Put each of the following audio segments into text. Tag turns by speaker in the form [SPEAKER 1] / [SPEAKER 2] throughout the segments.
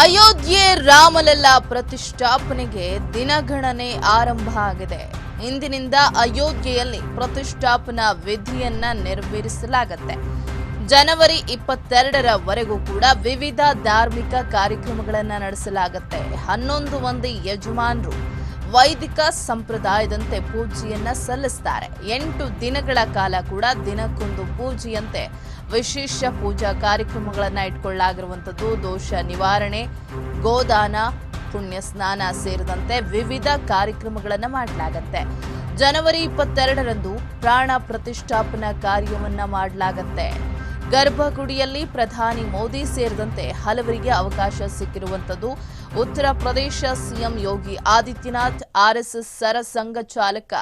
[SPEAKER 1] ಅಯೋಧ್ಯೆ ರಾಮಲಲ್ಲ ಪ್ರತಿಷ್ಠಾಪನೆಗೆ ದಿನಗಣನೆ ಆರಂಭ ಆಗಿದೆ. ಇಂದಿನಿಂದ ಅಯೋಧ್ಯೆಯಲ್ಲಿ ಪ್ರತಿಷ್ಠಾಪನಾ ವಿಧಿಯನ್ನ ನೆರವೇರಿಸಲಾಗುತ್ತೆ. ಜನವರಿ ಇಪ್ಪತ್ತೆರಡರವರೆಗೂ ಕೂಡ ವಿವಿಧ ಧಾರ್ಮಿಕ ಕಾರ್ಯಕ್ರಮಗಳನ್ನು ನಡೆಸಲಾಗುತ್ತೆ. ಹನ್ನೊಂದು ಮಂದಿ ಯಜಮಾನರು ವೈದಿಕ ಸಂಪ್ರದಾಯದಂತೆ ಪೂಜೆಯನ್ನ ಸಲ್ಲಿಸ್ತಾರೆ. ಎಂಟು ದಿನಗಳ ಕಾಲ ಕೂಡ ದಿನಕ್ಕೊಂದು ಪೂಜೆಯಂತೆ ವಿಶೇಷ ಪೂಜಾ ಕಾರ್ಯಕ್ರಮಗಳನ್ನು ಇಟ್ಕೊಳ್ಳಲಾಗಿರುವಂಥದ್ದು ದೋಷ ನಿವಾರಣೆ, ಗೋದಾನ, ಪುಣ್ಯ ಸ್ನಾನ ಸೇರಿದಂತೆ ವಿವಿಧ ಕಾರ್ಯಕ್ರಮಗಳನ್ನು ಮಾಡಲಾಗತ್ತೆ. ಜನವರಿ ಇಪ್ಪತ್ತೆರಡರಂದು ಪ್ರಾಣ ಪ್ರತಿಷ್ಠಾಪನಾ ಕಾರ್ಯವನ್ನ ಮಾಡಲಾಗತ್ತೆ. ಗರ್ಭಗುಡಿಯಲ್ಲಿ ಪ್ರಧಾನಿ ಮೋದಿ ಸೇರಿದಂತೆ ಹಲವರಿಗೆ ಅವಕಾಶ ಸಿಕ್ಕಿರುವಂಥದ್ದು. ಉತ್ತರ ಪ್ರದೇಶ ಸಿಎಂ ಯೋಗಿ ಆದಿತ್ಯನಾಥ್ ಆರ್ಎಸ್ಎಸ್ ಸರಸಂಘ ಚಾಲಕ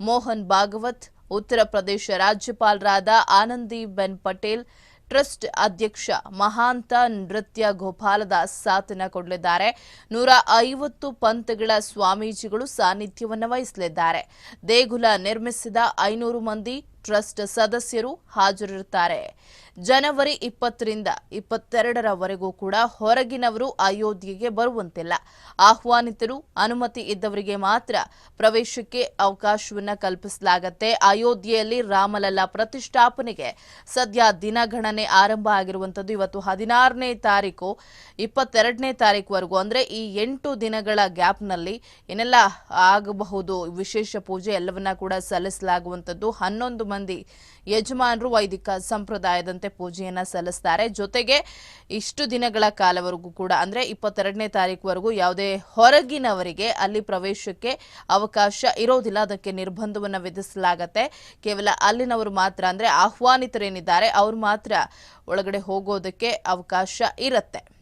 [SPEAKER 1] ಮೋಹನ್ ಭಾಗವತ್ ಉತ್ತರ ಪ್ರದೇಶ ರಾಜ್ಯಪಾಲರಾದ ಆನಂದಿಬೆನ್ ಪಟೇಲ್, ಟ್ರಸ್ಟ್ ಅಧ್ಯಕ್ಷ ಮಹಾಂತ ನೃತ್ಯ ಗೋಪಾಲದಾಸ್ ಸಾಥನ ಕೊಡಲಿದ್ದಾರೆ. ನೂರ ಐವತ್ತು ಪಂಥಗಳ ಸ್ವಾಮೀಜಿಗಳು ಸಾನ್ನಿಧ್ಯವನ್ನು ವಹಿಸಲಿದ್ದಾರೆ. ದೇಗುಲ ನಿರ್ಮಿಸಿದ ಐನೂರು ಮಂದಿ ಟ್ರಸ್ಟ್ ಸದಸ್ಯರು ಹಾಜರಿರುತ್ತಾರೆ. ಜನವರಿ ಇಪ್ಪತ್ತರಿಂದ ಇಪ್ಪತ್ತೆರಡರವರೆಗೂ ಕೂಡ ಹೊರಗಿನವರು ಅಯೋಧ್ಯೆಗೆ ಬರುವಂತಿಲ್ಲ. ಆಹ್ವಾನಿತರು ಅನುಮತಿ ಇದ್ದವರಿಗೆ ಮಾತ್ರ ಪ್ರವೇಶಕ್ಕೆ ಅವಕಾಶವನ್ನ ಕಲ್ಪಿಸಲಾಗತ್ತೆ. ಅಯೋಧ್ಯೆಯಲ್ಲಿ ರಾಮಲಲ್ಲಾ ಪ್ರತಿಷ್ಠಾಪನೆಗೆ ಸದ್ಯ ದಿನಗಣನೆ ಆರಂಭ ಆಗಿರುವಂಥದ್ದು ಇವತ್ತು ಹದಿನಾರನೇ ತಾರೀಕು, ಇಪ್ಪತ್ತೆರಡನೇ ತಾರೀಕುವರೆಗೂ. ಅಂದ್ರೆ ಈ ಎಂಟು ದಿನಗಳ ಗ್ಯಾಪ್ನಲ್ಲಿ ಏನೆಲ್ಲ ಆಗಬಹುದು. ವಿಶೇಷ ಪೂಜೆ ಎಲ್ಲವನ್ನ ಕೂಡ ಸಲ್ಲಿಸಲಾಗುವಂಥದ್ದು ಹನ್ನೊಂದು ಮಂದಿ ಯಜಮಾನರು ವೈದಿಕ ಸಂಪ್ರದಾಯದಂತೆ ಪೂಜೆಯನ್ನ ಸಲ್ಲಿಸ್ತಾರೆ. ಜೊತೆಗೆ ಇಷ್ಟು ದಿನಗಳ ಕಾಲವರೆಗೂ ಕೂಡ, ಅಂದ್ರೆ ಇಪ್ಪತ್ತೆರಡನೇ ತಾರೀಕುವರೆಗೂ ಯಾವುದೇ ಹೊರಗಿನವರಿಗೆ ಅಲ್ಲಿ ಪ್ರವೇಶಕ್ಕೆ ಅವಕಾಶ ಇರೋದಿಲ್ಲ. ಅದಕ್ಕೆ ನಿರ್ಬಂಧವನ್ನ ವಿಧಿಸಲಾಗತ್ತೆ. ಕೇವಲ ಅಲ್ಲಿನವರು ಮಾತ್ರ, ಅಂದ್ರೆ ಆಹ್ವಾನಿತರೇನಿದ್ದಾರೆ, ಅವ್ರು ಮಾತ್ರ ಒಳಗಡೆ ಹೋಗೋದಕ್ಕೆ ಅವಕಾಶ ಇರುತ್ತೆ.